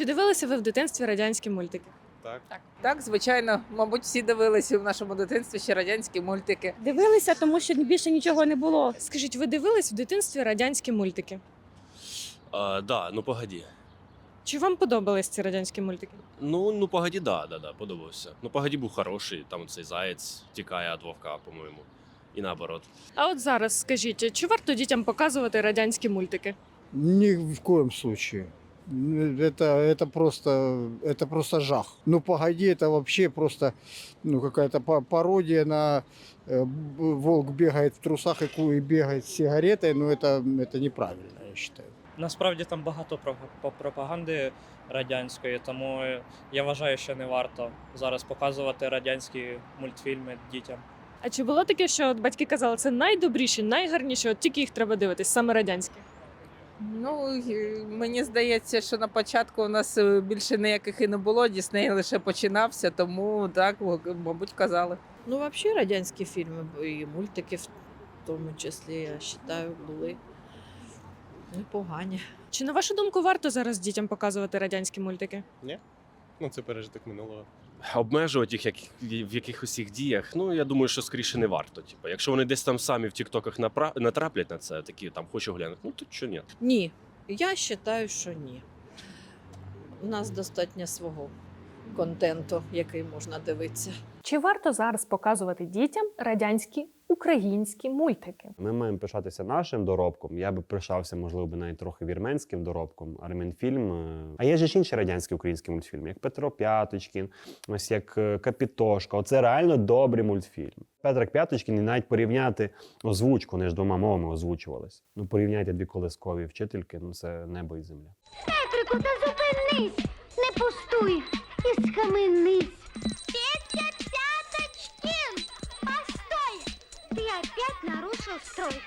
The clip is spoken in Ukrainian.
Чи дивилися ви в дитинстві радянські мультики? Так. Так, звичайно, мабуть, всі дивилися в нашому дитинстві ще радянські мультики. Дивилися, тому що більше нічого не було. Скажіть, ви дивились в дитинстві радянські мультики? А, да, ну погоді. Чи вам подобались ці радянські мультики? Ну, ну погоді, да, да, да, подобався. Ну, погоді був хороший, там цей заєць тікає від вовка, по-моєму. І наоборот. А от зараз скажіть, чи варто дітям показувати радянські мультики? Ни в коем случае Это, это просто, это просто жах. Ну, погоди, это вообще просто, ну, какая-то па- пародия на э, б- волк бегает в трусах и ку- и бегает с сигаретой, но это, это неправильно, я считаю. Насправді там багато про- по- пропаганди радянської, тому я вважаю, що не варто зараз показувати радянські мультфільми дітям. А чи було таке, що от батьки казали, це найдобріші, найгарніші, от тільки їх треба дивитись, саме радянські? Ну, мені здається, що на початку у нас е, більше ніяких і не було. Дісней лише починався, тому так, мабуть, казали. Ну, взагалі, радянські фільми і мультики, в тому числі, я вважаю, були непогані. Чи на вашу думку варто зараз дітям показувати радянські мультики? Ну, це пережиток минулого. Обмежувати їх як, в якихось їх діях, ну я думаю, що скоріше не варто. Типу, якщо вони десь там самі в тіктоках напра- натраплять на це, такі там хочу глянути, ну то що ні. Ні, я вважаю, що ні. У нас достатньо свого контенту, який можна дивитися. Чи варто зараз показувати дітям радянські українські мультики? Ми маємо пишатися нашим доробком. Я би пишався, можливо, би навіть трохи вірменським доробком. Армінфільм. А є ж інші радянські українські мультфільми, як Петро П'яточкін, ось як е, Капітошка. Оце реально добрий мультфільм. Петрик П'яточкін і навіть порівняти озвучку, вони ж двома мовами озвучувались. Ну, порівняйте дві колискові вчительки, ну це небо і земля. Петрику, та зупинись, не пустуй і схаменись. Опять нарушил строй.